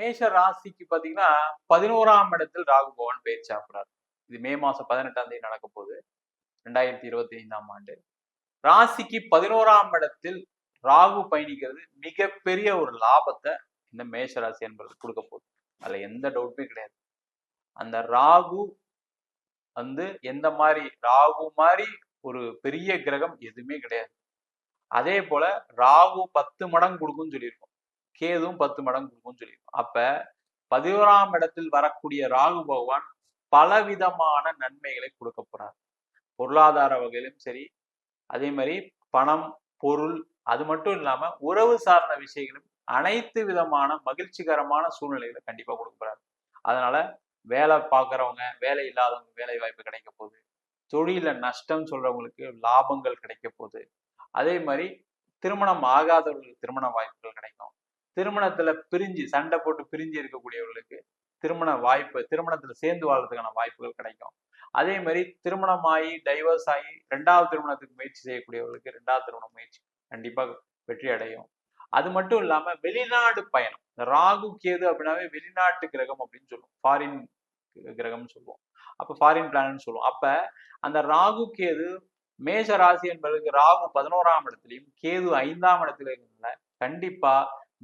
மேஷ ராசிக்கு பாத்தீங்கன்னா பதினோராம் இடத்தில் ராகு பகவான் பயிற்சி ஆகிறார் இது மே மாசம் பதினெட்டாம் தேதி நடக்க போகுது. ரெண்டாயிரத்தி இருபத்தி ஐந்தாம் ஆண்டு. ராசிக்கு பதினோராம் இடத்தில் ராகு பயணிக்கிறது மிகப்பெரிய ஒரு லாபத்தை இந்த மேஷ ராசி என்பது கொடுக்க போகுது. அதுல எந்த டவுட்டுமே கிடையாது. அந்த ராகு வந்து எந்த மாதிரி ராகு மாதிரி ஒரு பெரிய கிரகம் எதுவுமே கிடையாது. அதே போல ராகு பத்து மடங்கு கொடுக்கும்னு சொல்லியிருக்கோம். கேதுவும் பத்து மடங்கு கொடுக்கும்னு சொல்லியிருக்கோம். அப்ப பதினோராம் இடத்தில் வரக்கூடிய ராகு பகவான் பலவிதமான நன்மைகளை கொடுக்க போறார். பொருளாதார வகையிலும் சரி அதே மாதிரி பணம் பொருள் அது மட்டும் இல்லாம உறவு சார்ந்த விஷயங்களும் அனைத்து விதமான மகிழ்ச்சிகரமான சூழ்நிலைகளை கண்டிப்பா கொடுக்க போறாரு. அதனால வேலை பார்க்குறவங்க வேலை இல்லாதவங்க வேலை வாய்ப்பு கிடைக்க போகுது. தொழில நஷ்டம் சொல்றவங்களுக்கு லாபங்கள் கிடைக்க போகுது. அதே மாதிரி திருமணம் ஆகாதவர்களுக்கு திருமண வாய்ப்புகள் கிடைக்கும் திருமணத்துல பிரிஞ்சு சண்டை போட்டு பிரிஞ்சு இருக்கக்கூடியவர்களுக்கு திருமண வாய்ப்பு திருமணத்துல சேர்ந்து வாழ்றதுக்கான வாய்ப்புகள் கிடைக்கும். அதே மாதிரி திருமணம் ஆகி டைவர்ஸ் ஆகி ரெண்டாவது திருமணத்துக்கு முயற்சி செய்யக்கூடியவர்களுக்கு ரெண்டாவது திருமண முயற்சி கண்டிப்பா வெற்றி அடையும். அது மட்டும் இல்லாம வெளிநாடு பயணம். இந்த ராகு கேது அப்படின்னாவே வெளிநாட்டு கிரகம் அப்படின்னு சொல்லுவோம். ஃபாரின் கிரகம்னு சொல்லுவோம். அப்ப ஃபாரின் பிளானட்னு சொல்லுவோம். அப்ப அந்த ராகு கேது மேஷ ராசி என்பதற்கு ராகு பதினோராம் இடத்துலையும் கேது ஐந்தாம் இடத்துல இருக்கிறதுனால கண்டிப்பா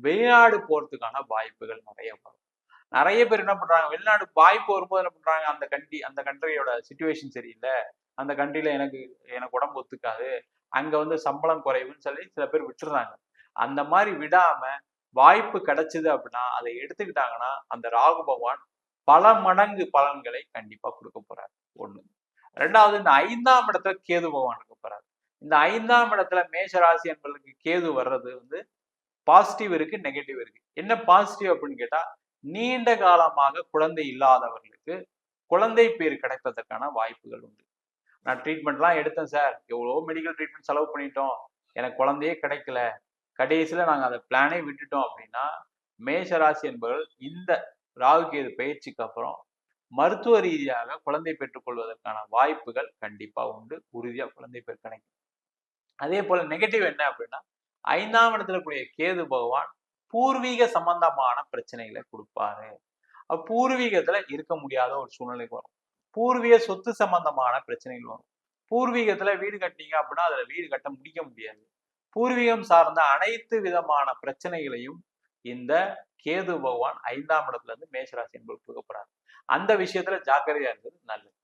வெளிநாடு போறதுக்கான வாய்ப்புகள் நிறைய வரும். நிறைய பேர் என்ன பண்றாங்க வெளிநாடு வாய்ப்பு வரும்போது என்ன பண்றாங்க அந்த கண்ட்ரி அந்த கண்ட்ரியோட சுச்சுவேஷன் சரியில்லை. அந்த கண்ட்ரியில எனக்கு எனக்கு உடம்பு ஒத்துக்காது. அங்க வந்து சம்பளம் குறைவுன்னு சொல்லி சில பேர் விட்டுறாங்க. அந்த மாதிரி விடாம வாய்ப்பு கிடைச்சது அப்படின்னா அதை எடுத்துக்கிட்டாங்கன்னா அந்த ராகு பகவான் பல மடங்கு பலன்களை கண்டிப்பா கொடுக்க போறாரு. ஒண்ணு. ரெண்டாவது இந்த ஐந்தாம் இடத்துல கேது பகவான் இருக்க போறாரு. இந்த ஐந்தாம் இடத்துல மேஷ ராசி என்பதற்கு கேது வர்றது வந்து பாசிட்டிவ் இருக்கு நெகட்டிவ் இருக்கு. என்ன பாசிட்டிவ் அப்படின்னு கேட்டா நீண்ட காலமாக குழந்தை இல்லாதவர்களுக்கு குழந்தை பேர் கிடைப்பதற்கான வாய்ப்புகள் உண்டு. நான் ட்ரீட்மெண்ட்லாம் எடுத்தேன் சார் எவ்வளோ மெடிக்கல் ட்ரீட்மெண்ட் செலவு பண்ணிட்டோம். எனக்கு குழந்தையே கிடைக்கல. கடைசியில் நாங்கள் அந்த பிளானே விட்டுட்டோம் அப்படின்னா மேஷராசி என்பவர்கள் இந்த ராகுகேது பயிற்சிக்கு அப்புறம் மருத்துவ ரீதியாக குழந்தை பெற்றுக்கொள்வதற்கான வாய்ப்புகள் கண்டிப்பாக உண்டு. உறுதியாக குழந்தை பேர் கிடைக்கும். அதே போல நெகட்டிவ் என்ன அப்படின்னா ஐந்தாம் இடத்துல கூடிய கேது பகவான் பூர்வீக சம்பந்தமான பிரச்சனைகளை கொடுப்பாரு. பூர்வீகத்துல இருக்க முடியாத ஒரு சூழ்நிலைக்கு வரும். பூர்வீக சொத்து சம்பந்தமான பிரச்சனைகள் வரும். பூர்வீகத்துல வீடு கட்டினீங்க அப்படின்னா அதுல வீடு கட்ட முடிக்க முடியாது. பூர்வீகம் சார்ந்த அனைத்து விதமான பிரச்சனைகளையும் இந்த கேது பகவான் ஐந்தாம் இடத்துல இருந்து மேஷராசி என்பது கொடுக்கப்படுறாரு அந்த விஷயத்துல ஜாக்கிரதையா இருக்கிறது நல்லது.